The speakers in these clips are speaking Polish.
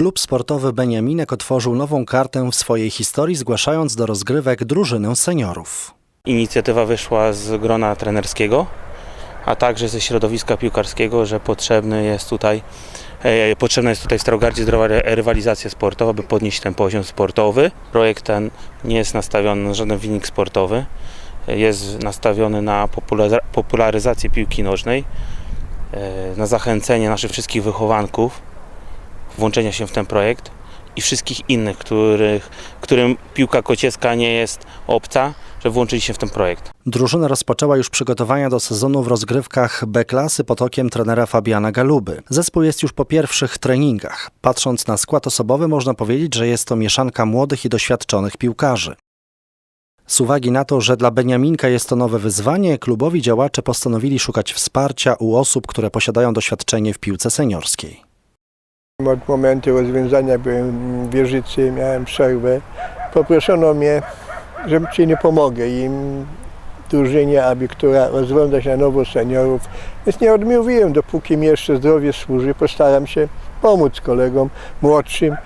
Klub sportowy Beniaminek otworzył nową kartę w swojej historii, zgłaszając do rozgrywek drużynę seniorów. Inicjatywa wyszła z grona trenerskiego, a także ze środowiska piłkarskiego, że potrzebny jest tutaj, e, potrzebna jest tutaj w Starogardzie zdrowa ry- rywalizacja sportowa, by podnieść ten poziom sportowy. Projekt ten nie jest nastawiony na żaden wynik sportowy, jest nastawiony na popular- popularyzację piłki nożnej, e, na zachęcenie naszych wszystkich wychowanków włączenia się w ten projekt i wszystkich innych, których, którym piłka kociecka nie jest obca, że włączyli się w ten projekt. Drużyna rozpoczęła już przygotowania do sezonu w rozgrywkach B-klasy pod okiem trenera Fabiana Galuby. Zespół jest już po pierwszych treningach. Patrząc na skład osobowy można powiedzieć, że jest to mieszanka młodych i doświadczonych piłkarzy. Z uwagi na to, że dla Beniaminka jest to nowe wyzwanie, klubowi działacze postanowili szukać wsparcia u osób, które posiadają doświadczenie w piłce seniorskiej. Od momentu rozwiązania byłem w wieżycy, miałem przerwę. Poproszono mnie, że ci nie pomogę im drużynie, aby która rozgląda się na nowo seniorów. Więc nie odmówiłem, dopóki mi jeszcze zdrowie służy. Postaram się pomóc kolegom młodszym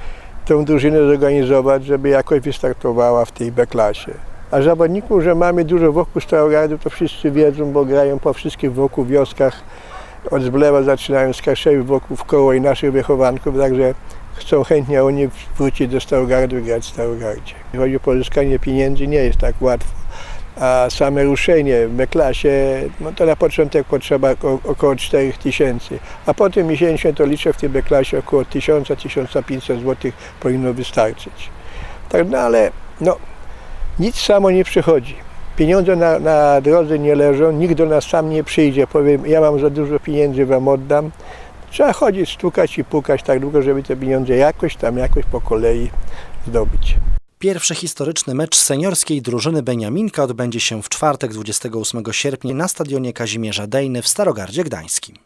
tą drużynę zorganizować, żeby jakoś wystartowała w tej B-klasie. A zawodników, że mamy dużo wokół Starogardu, to wszyscy wiedzą, bo grają po wszystkich wokół wioskach. Od Zblewa zaczynają z wokół koło i naszych wychowanków, także chcą chętnie oni wrócić do Starogardu i grać w Starogardzie. Jeśli chodzi o pozyskanie pieniędzy, nie jest tak łatwo. A same ruszenie w B-klasie, no to na początek potrzeba oko- około 4 tysięcy, a potem miesięcznie to liczę w tej B-klasie około 1000-1500 zł powinno wystarczyć. Tak, no ale no, nic samo nie przychodzi. Pieniądze na, na drodze nie leżą, nikt do nas sam nie przyjdzie, powiem, ja mam za dużo pieniędzy, wam oddam. Trzeba chodzić, stukać i pukać tak długo, żeby te pieniądze jakoś tam, jakoś po kolei zdobyć. Pierwszy historyczny mecz seniorskiej drużyny Beniaminka odbędzie się w czwartek 28 sierpnia na stadionie Kazimierza Dejny w Starogardzie Gdańskim.